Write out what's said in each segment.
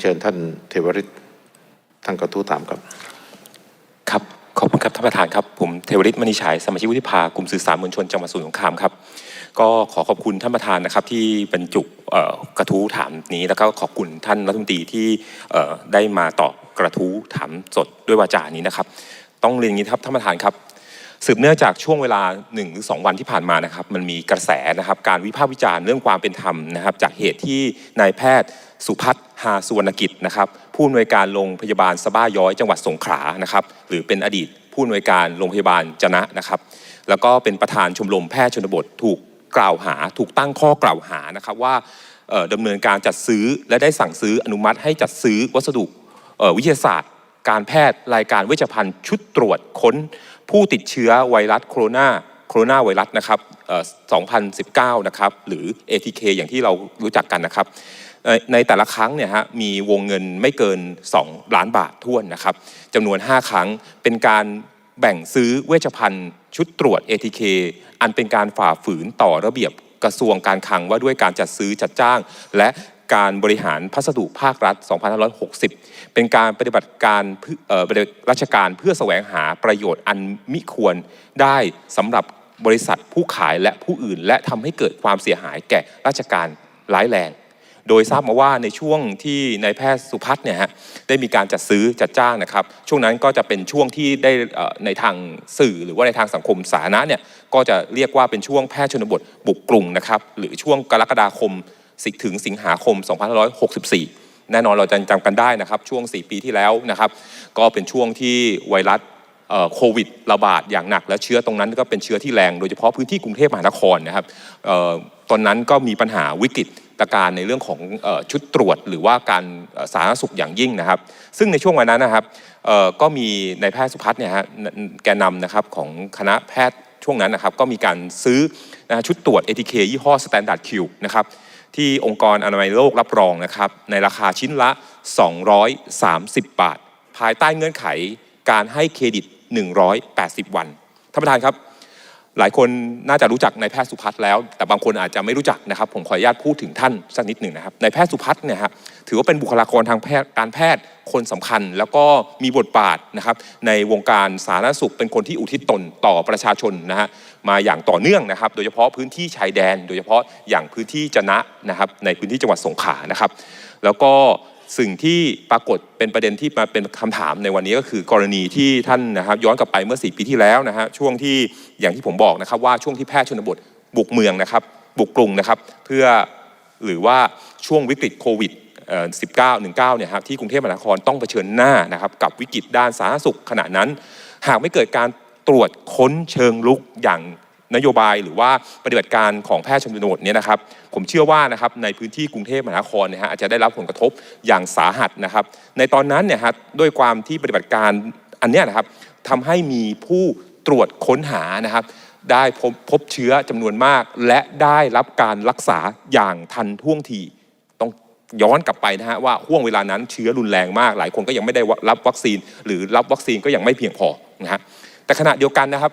เชิญท่านเทวริตท่านกระทู้ถามครับ ครับขอบคุณครับท่านประธานครับผมเทวริตมณีฉายสมาชิกวุฒิภากลุ่มสื่อสารมวลชนจังหวัดสมุทรสงครามครับก็ขอขอบคุณท่านประธานนะครับที่บรรจุกระทู้ถามนี้แล้วก็ขอบคุณท่านรัฐมนตรีที่ได้มาตอบกระทู้ถามสดด้วยวาจานี้นะครับ ต้องเรียนอย่างนี้ครับท่านประธานครับ สืบเนื่องจากช่วงเวลา1หรือ2วันที่ผ่านมานะครับ มันมีกระแสนะครับการวิพากษ์วิจารณ์เรื่องความเป็นธรรมนะครับ จากเหตุที่นายแพทย์สุพัฒน์หาสุวรรณกิจนะครับ ผู้อำนวยการโรงพยาบาลสบ้าย้อยจังหวัดสงขลานะครับ หรือเป็นอดีตผู้อำนวยการโรงพยาบาลจนะนะครับ แล้วก็เป็นประธานชมรมแพทย์ชนบทถูกกล่าวหา ถูกตั้งข้อกล่าวหานะครับว่าเอ่อดำเนินการจัดซื้อและได้สั่งซื้ออนุมัติให้จัดซื้อวัสดุวิทยาศาสตร์ การแพทย์รายการเวชภัณฑ์ชุดตรวจค้น ผู้ติดเชื้อไวรัสโคโรนาโคโรนาไวรัสนะครับ2019 นะครับ หรือ ATK อย่างที่เรารู้จักกันนะครับ ในแต่ละครั้งเนี่ยฮะมีวงเงินไม่เกิน 2 ล้านบาทท้วนนะครับจำนวน 5 ครั้งเป็นการแบ่งซื้อเวชภัณฑ์ชุดตรวจ ATK อันเป็นการฝ่าฝืนต่อระเบียบกระทรวงการคลังว่าด้วยการจัดซื้อจัดจ้าง และ การบริหารพัสดุภาครัฐ 2560 เป็นการปฏิบัติการเพื่อราชการเพื่อแสวงหาประโยชน์อันมิควรได้สำหรับบริษัทผู้ขายและผู้อื่น และทำให้เกิดความเสียหายแก่ราชการร้ายแรงโดยทราบมาว่าในช่วงที่นายแพทย์สุพัฒน์เนี่ยฮะได้มีการจัดซื้อจัดจ้างนะครับ ช่วงนั้นก็จะเป็นช่วงที่ได้ในทางสื่อหรือว่าในทางสังคมสาธารณะเนี่ยก็จะเรียกว่าเป็นช่วงแพทย์ชนบทบุกกรุงนะครับหรือช่วงกรกฎาคม สิถึงสิงหาคม 2564 แน่นอนเราจะจำกันได้นะครับ ช่วง 4 ปีที่แล้วนะครับ ก็เป็นช่วงที่ไวรัสโควิดระบาดอย่างหนัก และเชื้อตรงนั้นก็เป็นเชื้อที่แรง โดยเฉพาะพื้นที่กรุงเทพมหานครนะครับออตอนนั้นก็มีปัญหาวิกฤตการณ์ในเรื่องของออชุดตรวจหรือว่าการสาธารณสุขอย่างยิ่งนะครับ ซึ่งในช่วงวันนั้นนะครับก็มีนายแพทย์สุพัฒน์เนี่ยฮะแกนำนะครับของคณะแพทย์ช่วงนั้นนะครับ ก็มีการซื้อชุดตรวจ ATK ยี่ห้อ Standard Q นะครับ ที่องค์กรอนามัยโลกรับรองนะครับในราคาชิ้นละ 230 บาท ภายใต้เงื่อนไขการให้เครดิต 180 วันท่านประธานครับ หลายคนน่าจะรู้จักนายแพทย์สุพัฒน์แล้ว แต่บางคนอาจจะไม่รู้จักนะครับ ผมขออนุญาตพูดถึงท่านสักนิดหนึ่งนะครับนายแพทย์สุพัฒน์เนี่ยครับถือว่าเป็นบุคลากรทางแพทย์การแพทย์คนสำคัญ แล้วก็มีบทบาทนะครับ ในวงการสาธารณสุขเป็นคนที่อุทิศตนต่อประชาชนนะฮะมาอย่างต่อเนื่องนะครับ โดยเฉพาะพื้นที่ชายแดน โดยเฉพาะอย่างพื้นที่จนะนะครับ ในพื้นที่จังหวัดสงขลานะครับ แล้วก็ สิ่งที่ปรากฏเป็นประเด็นที่มาเป็นคำถามในวันนี้ก็คือกรณีที่ท่านนะครับย้อนกลับไปเมื่อ 4 ปีที่แล้วนะฮะช่วงที่อย่างที่ผมบอกนะครับว่าช่วงที่แพทย์ชนบทบุกเมืองนะครับ บุกกรุงนะครับ เพื่อหรือว่าช่วงวิกฤตโควิดเอ่อ19 19เนี่ยครับที่กรุงเทพมหานครต้องเผชิญหน้านะครับกับวิกฤตด้านสาธารณสุขขณะนั้น หากไม่เกิดการตรวจค้นเชิงลุกอย่าง นโยบายหรือว่าปฏิบัติการของแพทย์ชนบทเนี่ยนะครับ ผมเชื่อว่านะครับในพื้นที่กรุงเทพมหานครเนี่ยฮะอาจจะได้รับผลกระทบอย่างสาหัสนะครับ ในตอนนั้นเนี่ยฮะด้วยความที่ปฏิบัติการอันเนี้ยนะครับทำให้มีผู้ตรวจค้นหานะครับ ได้พบพบเชื้อจำนวนมาก และได้รับการรักษาอย่างทันท่วงทีต้องย้อนกลับไปนะฮะว่าห่วงเวลานั้นเชื้อรุนแรงมาก หลายคนก็ยังไม่ได้รับวัคซีน หรือรับวัคซีนก็ยังไม่เพียงพอนะฮะแต่ขณะเดียวกันนะครับ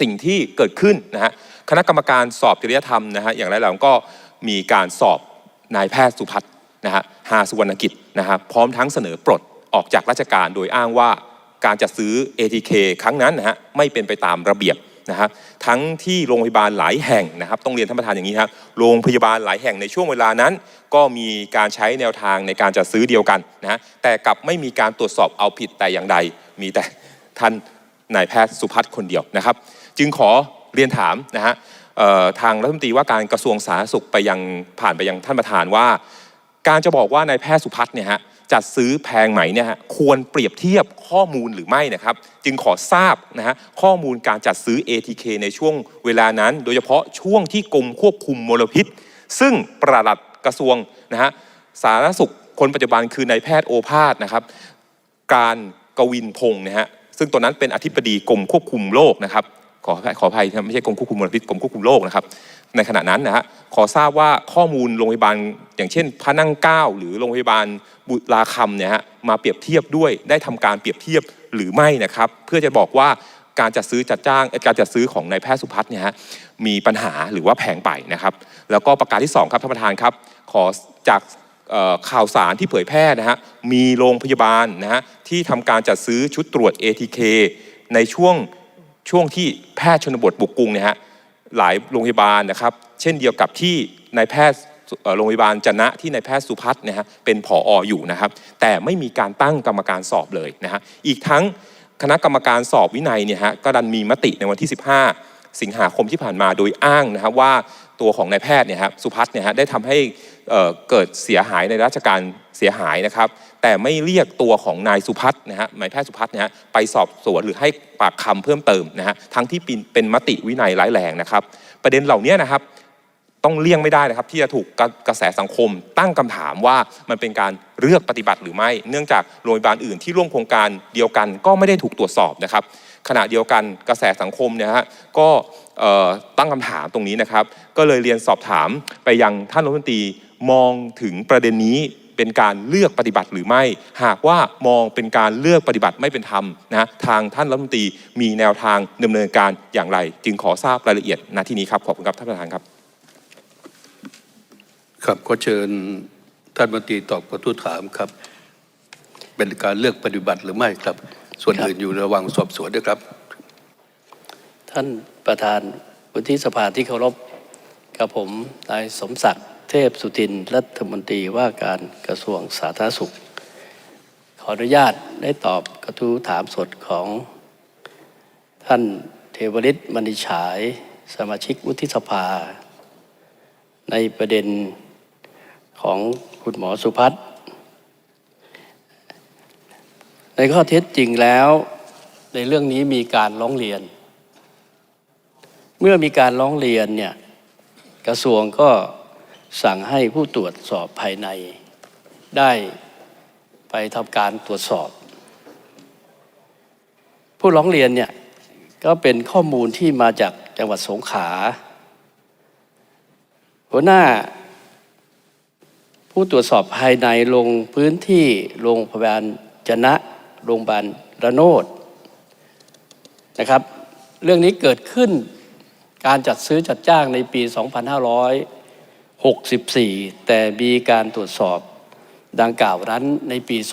สิ่งที่เกิดขึ้นนะฮะคณะกรรมการสอบจริยธรรมนะฮะอย่างไรแล้วก็มีการสอบนายแพทย์สุพัฒน์นะฮะหาสุวรรณกิจนะฮะพร้อมทั้งเสนอปลดออกจากราชการโดยอ้างว่าการจัดซื้อ ATK ครั้งนั้นนะฮะไม่เป็นไปตามระเบียบนะฮะทั้งที่โรงพยาบาลหลายแห่งนะครับ ต้องเรียนท่านประธานอย่างนี้ครับโรงพยาบาลหลายแห่งในช่วงเวลานั้น ก็มีการใช้แนวทางในการจัดซื้อเดียวกันนะฮะแต่กลับไม่มีการตรวจสอบเอาผิดแต่อย่างใด มีแต่ท่านนายแพทย์สุพัฒน์คนเดียวนะครับ จึงขอเรียนถามนะฮะทางรัฐมนตรีว่าการกระทรวงสาธารณสุขไปยังผ่านไปยังท่านประธานว่า การจะบอกว่านายแพทย์สุพัฒน์เนี่ยฮะจัดซื้อแพงไหมเนี่ยฮะควรเปรียบเทียบข้อมูลหรือไม่นะครับ จึงขอทราบนะฮะข้อมูลการจัดซื้อ ATK ในช่วงเวลานั้น โดยเฉพาะช่วงที่กรมควบคุมมลพิษ ซึ่งประหลัดกระทรวงนะฮะสาธารณสุขคนปัจจุบันคือนายแพทย์โอภาสนะครับ การกวินพงศ์นะฮะซึ่งตอนนั้นเป็นอธิบดีกรมควบคุมโรคนะครับ ขอขออภัยไม่ใช่กรมควบคุมมลพิษกรมควบคุมโรคนะครับ ในขณะนั้นนะฮะขอทราบว่าข้อมูลโรงพยาบาล อย่างเช่น พระนั่งเกล้าหรือโรงพยาบาลบุราคำเนี่ยฮะมาเปรียบเทียบด้วยได้ทำการเปรียบเทียบหรือไม่นะครับ เพื่อจะบอกว่าการจัดซื้อจัดจ้างการจัดซื้อของนายแพทย์สุพัฒน์เนี่ยฮะมีปัญหาหรือว่าแพงไปนะครับ แล้วก็ประการที่สองครับท่านประธานครับขอจากข่าวสารที่เผยแพร่นะฮะมีโรงพยาบาลนะฮะที่ทำการจัดซื้อชุดตรวจ ATK ในช่วง ช่วงที่แพทย์ชนบทบุกกรุงเนี่ยฮะหลายโรงพยาบาลนะครับ เช่นเดียวกับที่นายแพทย์โรงพยาบาลจนะที่นายแพทย์สุพัฒน์นะฮะเป็นผอออยู่นะครับ แต่ไม่มีการตั้งกรรมการสอบเลยนะฮะอีกทั้งคณะกรรมการสอบวินัยเนี่ยฮะก็ดันมีมติในวันที่ 15 สิงหาคมที่ผ่านมาโดยอ้างนะครับว่าตัวของนายแพทย์เนี่ยครับสุพัฒน์เนี่ยฮะได้ทำให้เกิดเสียหายในราชการ เสียหายนะครับ แต่ไม่เรียกตัวของนายสุพัฒน์นะฮะนายแพทย์สุพัฒน์นะฮะไปสอบสวนหรือให้ปากคำเพิ่มเติมนะฮะทั้งที่เป็นมติวินัยร้ายแรงนะครับ ประเด็นเหล่านี้นะครับต้องเลี่ยงไม่ได้นะครับ ที่จะถูกกระกระแสสังคมตั้งคำถามว่ามันเป็นการเลือกปฏิบัติหรือไม่ เนื่องจากโรงพยาบาลอื่นที่ร่วมโครงการเดียวกันก็ไม่ได้ถูกตรวจสอบนะครับ ขณะเดียวกันกระแสสังคมเนี่ยฮะก็ตั้งคำถามตรงนี้นะครับ ก็เลยเรียนสอบถามไปยังท่านรัฐมนตรีมองถึงประเด็นนี้ เป็นการเลือกปฏิบัติหรือไม่ หากว่ามองเป็นการเลือกปฏิบัติไม่เป็นธรรมนะทางท่านรัฐมนตรีมีแนวทางดำเนินการอย่างไร จึงขอทราบรายละเอียดณที่นี้ครับขอบคุณครับท่านประธานครับ ครับขอเชิญท่านมนตรีตอบกระทู้ถามครับ เป็นการเลือกปฏิบัติหรือไม่ครับ ส่วนครับอื่นอยู่ระหว่างสอบสวนด้วยครับ ท่านประธานวุฒิสภาที่เคารพกับผมนายสมศักดิ์ เทพสุทินรัฐมนตรีว่าการกระทรวงสาธารณสุข ขออนุญาตได้ตอบกระทู้ถามสดของท่านเทวริตมณีฉาย สมาชิกวุฒิสภา ในประเด็นของคุณหมอสุพัฒน์ในข้อเท็จจริงแล้ว ในเรื่องนี้มีการร้องเรียน เมื่อมีการร้องเรียนเนี่ยกระทรวงก็ สั่งให้ผู้ตรวจสอบภายใน ได้ไปทำการตรวจสอบ ผู้ร้องเรียนเนี่ยก็เป็นข้อมูลที่มาจากจังหวัดสงขลาหัวหน้า ผู้ตรวจสอบภายในลงพื้นที่โรงพยาบาลจนะโรงพยาบาลระโนดนะครับ เรื่องนี้เกิดขึ้นการจัดซื้อจัดจ้างในปี 64 แต่มีการตรวจสอบดังกล่าวนั้นในปี 2566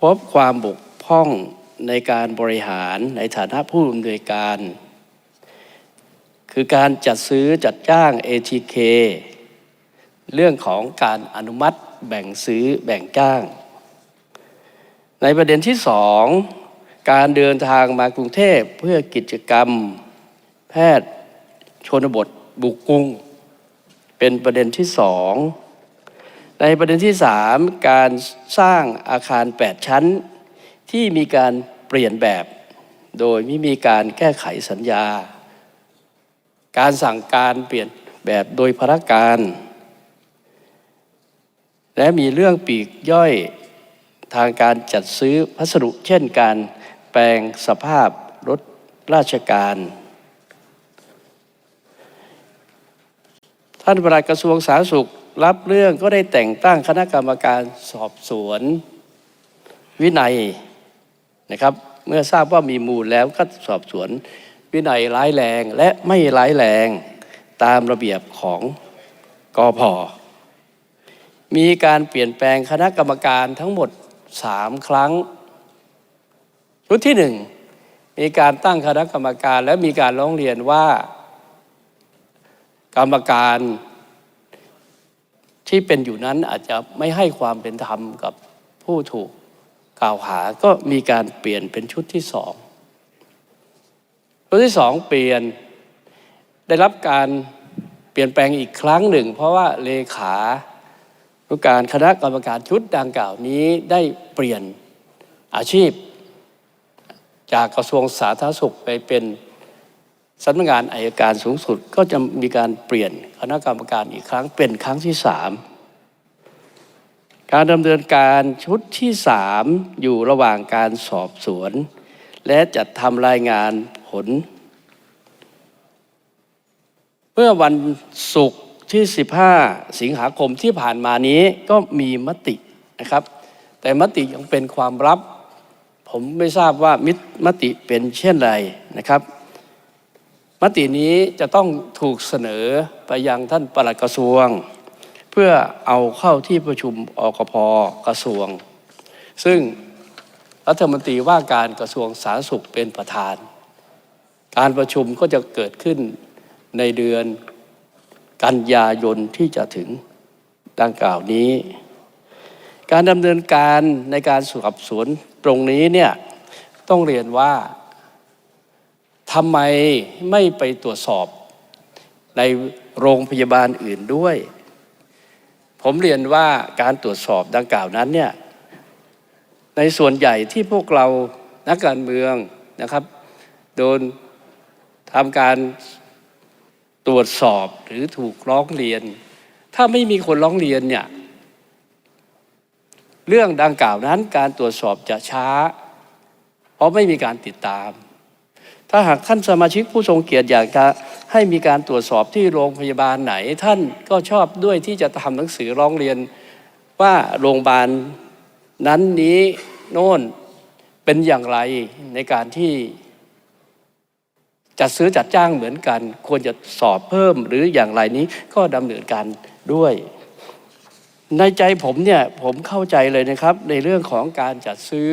พบความบกพร่องในการบริหารในฐานะผู้อำนวยการ คือการจัดซื้อจัดจ้าง ATK เรื่องของการอนุมัติแบ่งซื้อแบ่งจ้าง ในประเด็นที่สองการเดินทางมากรุงเทพเพื่อกิจกรรม แพทย์ชนบท บุกกรุงเป็นประเด็นที่สองในประเด็นที่สามการสร้างอาคาร 8 ชั้น ที่มีการเปลี่ยนแบบ โดยไม่มีการแก้ไขสัญญา การสั่งการเปลี่ยนแบบโดยพระการ และมีเรื่องปีกย่อยทางการจัดซื้อพัสดุ เช่นการแปลงสภาพรถราชการ ท่านประหลัดกระทรวงสาธารณสุขรับเรื่องก็ได้แต่งตั้งคณะกรรมการสอบสวน วินัยนะครับ เมื่อทราบว่ามีมูลแล้วก็สอบสวนวินัยร้ายแรงและไม่ร้ายแรงตามระเบียบของกอพอมีการเปลี่ยนแปลงคณะกรรมการทั้งหมดสามครั้ง ชุดที่หนึ่งมีการตั้งคณะกรรมการและมีการร้องเรียนว่า กรรมการที่เป็นอยู่นั้นอาจจะไม่ให้ความเป็นธรรมกับผู้ถูกกล่าวหา ก็มีการเปลี่ยนเป็นชุดที่สองชุดที่สองเปลี่ยนได้รับการเปลี่ยนแปลงอีกครั้งหนึ่ง เพราะว่าเลขานุการคณะกรรมการชุดดังกล่าวนี้ได้เปลี่ยนอาชีพ จากกระทรวงสาธารณสุขไปเป็น สำนักงานอายการสูงสุดก็จะมีการเปลี่ยนคณะกรรมการอีกครั้งเป็นครั้งที่สามการดำเนินการชุดที่สามอยู่ระหว่างการสอบสวน และจัดทำรายงานผล เมื่อวันศุกร์ที่ 15 สิงหาคมที่ผ่านมานี้ก็มีมตินะครับ แต่มติยังเป็นความลับ ผมไม่ทราบว่ามิตมติเป็นเช่นไรนะครับ มตินี้จะต้องถูกเสนอไปยังท่านปลัดกระทรวง เพื่อเอาเข้าที่ประชุมอกพกระทรวง ซึ่งรัฐมนตรีว่าการกระทรวงสาธารณสุขเป็นประธาน การประชุมก็จะเกิดขึ้นในเดือนกันยายนที่จะถึงดังกล่าวนี้ การดำเนินการในการสอบสวนตรงนี้เนี่ยต้องเรียนว่า ทำไมไม่ไปตรวจสอบในโรงพยาบาลอื่นด้วย ผมเรียนว่าการตรวจสอบดังกล่าวนั้นเนี่ยในส่วนใหญ่ที่พวกเรานักการเมืองนะครับ โดนทำการตรวจสอบหรือถูกร้องเรียน ถ้าไม่มีคนร้องเรียนเนี่ยเรื่องดังกล่าวนั้นการตรวจสอบจะช้า เพราะไม่มีการติดตาม ถ้าหากท่านสมาชิกผู้ทรงเกียรติอยากจะให้มีการตรวจสอบที่โรงพยาบาลไหน ท่านก็ชอบด้วยที่จะทำหนังสือร้องเรียนว่าโรงพยาบาลนั้นนี้โน่นเป็นอย่างไรในการที่จัดซื้อจัดจ้างเหมือนกัน ควรจะสอบเพิ่มหรืออย่างไรนี้ก็ดำเนินการด้วย ในใจผมเนี่ยผมเข้าใจเลยนะครับ ในเรื่องของการจัดซื้อ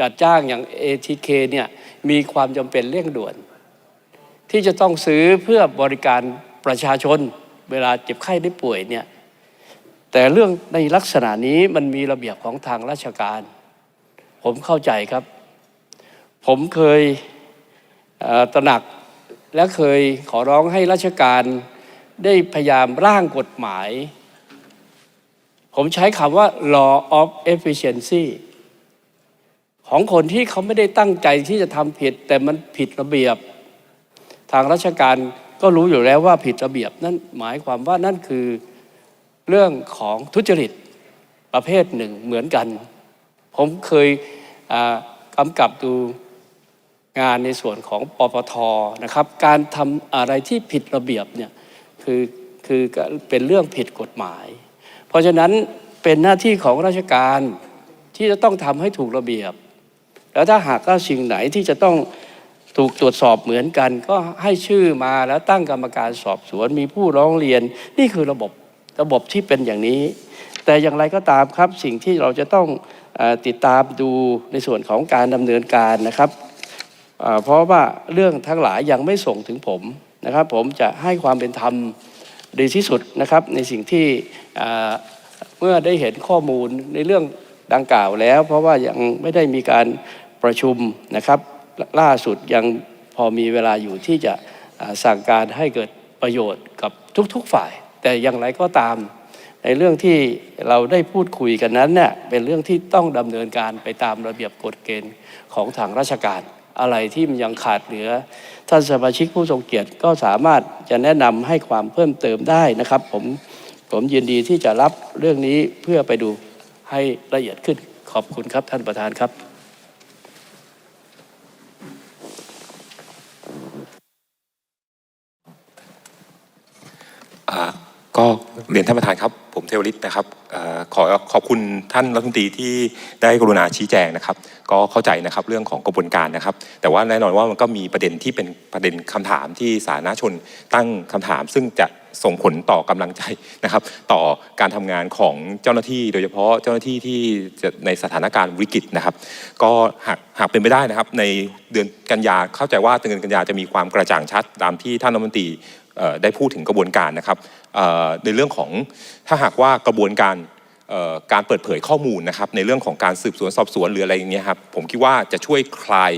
จัดจ้างอย่าง ATK เนี่ย มีความจำเป็นเร่งด่วน ที่จะต้องซื้อเพื่อบริการประชาชน เวลาเจ็บไข้ได้ป่วยเนี่ยแต่เรื่องในลักษณะนี้มันมีระเบียบของทางราชการ ผมเข้าใจครับ ผมเคยเตระหนักและเคยขอร้องให้ราชการได้พยายามร่างกฎหมาย ผมใช้คำว่า law of efficiency ของคนที่เขาไม่ได้ตั้งใจที่จะทำผิด แต่มันผิดระเบียบ ทางราชการก็รู้อยู่แล้วว่าผิดระเบียบ นั่นหมายความว่านั่นคือเรื่องของทุจริตประเภทหนึ่งเหมือนกัน ผมเคยกำกับดูงานในส่วนของปปทนะครับ การทำอะไรที่ผิดระเบียบเนี่ยคือคือเป็นเรื่องผิดกฎหมาย เพราะฉะนั้นเป็นหน้าที่ของราชการที่จะต้องทำให้ถูกระเบียบ แล้วถ้าหากว่าสิ่งไหนที่จะต้องถูกตรวจสอบเหมือนกัน ก็ให้ชื่อมาแล้วตั้งกรรมการสอบสวนมีผู้ร้องเรียน นี่คือระบบระบบที่เป็นอย่างนี้ แต่อย่างไรก็ตามครับสิ่งที่เราจะต้องอติดตามดูในส่วนของการดำเนินการนะครับเพราะว่าเรื่องทั้งหลายยังไม่ส่งถึงผมนะครับ ผมจะให้ความเป็นธรรมดีที่สุดนะครับในสิ่งที่เมื่อได้เห็นข้อมูลในเรื่อง ดังกล่าวแล้ว เพราะว่ายังไม่ได้มีการประชุมนะครับล่าสุดยังพอมีเวลาอยู่ที่จะสั่งการให้เกิดประโยชน์กับทุกๆฝ่าย แต่อย่างไรก็ตาม ในเรื่องที่เราได้พูดคุยกันนั้นเนี่ยเป็นเรื่องที่ต้องดำเนินการไปตามระเบียบกฎเกณฑ์ของทางราชการ อะไรที่มันยังขาดเหลือ ท่านสมาชิกผู้ทรงเกียรติก็สามารถจะแนะนำให้ความเพิ่มเติมได้นะครับ ผมผมยินดีที่จะรับเรื่องนี้เพื่อไปดู ให้ละเอียดขึ้น ขอบคุณครับท่านประธานครับก็เรียนท่านประธานครับ ผมเทวริตนะครับอขอขอบคุณท่านรัฐมนตรีที่ได้กรุณาชี้แจงนะครับ ก็เข้าใจนะครับเรื่องของกระบวนการนะครับ แต่ว่าแน่นอนว่ามันก็มีประเด็นที่เป็นประเด็นคำถามที่สาธารณชนตั้งคำถาม ซึ่งจะ ส่งผลต่อกำลังใจนะครับ ต่อการทำงานของเจ้าหน้าที่ โดยเฉพาะเจ้าหน้าที่ที่จะในสถานการณ์วิกฤตนะครับ ก็หากหากเป็นไปได้นะครับ ในเดือนกันยาเข้าใจว่าเดือนกันยาจะมีความกระจ่างชัด ตามที่ท่านรัฐมนตรีได้พูดถึงกระบวนการนะครับในเรื่องของถ้าหากว่ากระบวนการการเปิดเผยข้อมูลนะครับ ในเรื่องของการสืบสวนสอบสวนหรืออะไรอย่างเงี้ยครับผมคิดว่าจะช่วยคลาย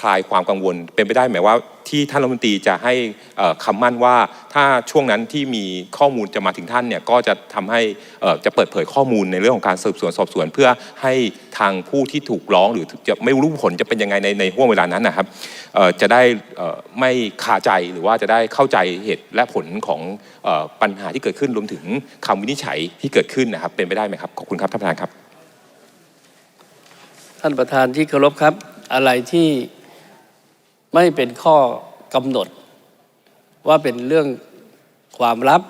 คลายความกังวล เป็นไปได้ไหมว่าที่ท่านรัฐมนตรีจะให้เอ่อคำมั่นว่าถ้าช่วงนั้นที่มีข้อมูลจะมาถึงท่านเนี่ยก็จะทำให้จะเปิดเผยข้อมูลในเรื่องของการสืบสวนสอบสวน เพื่อให้ทางผู้ที่ถูกร้องหรือจะไม่รู้ผลจะเป็นยังไงในในห่วงเวลานั้นนะครับจะได้ไม่คาใจหรือว่าจะได้เข้าใจเหตุและผลของปัญหาที่เกิดขึ้นรวมถึงคำวินิจฉัยที่เกิดขึ้นนะครับ เป็นไปได้ไหมครับขอบคุณครับท่านประธานครับ ท่านประธานที่เคารพครับอะไรที่ ไม่เป็นข้อกำหนด ว่าเป็นเรื่องความลับ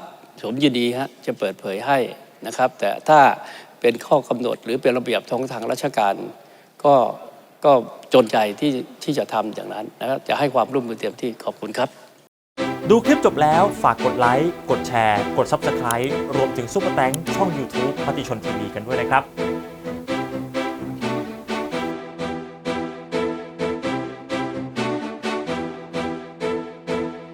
ผมยินดีฮะจะเปิดเผยให้นะครับ แต่ถ้าเป็นข้อกำหนดหรือเป็นระเบียบท้องทางราชการ ก็ก็จนใจที่ที่จะทำอย่างนั้นนะครับจะให้ความร่วมมือเต็มที่ขอบคุณครับ ดูคลิปจบแล้วฝากกดไลค์กดแชร์ กด Subscribe รวมถึงซุปเปอร์แตงช่อง YouTube มติชนทีวีกันด้วยนะครับ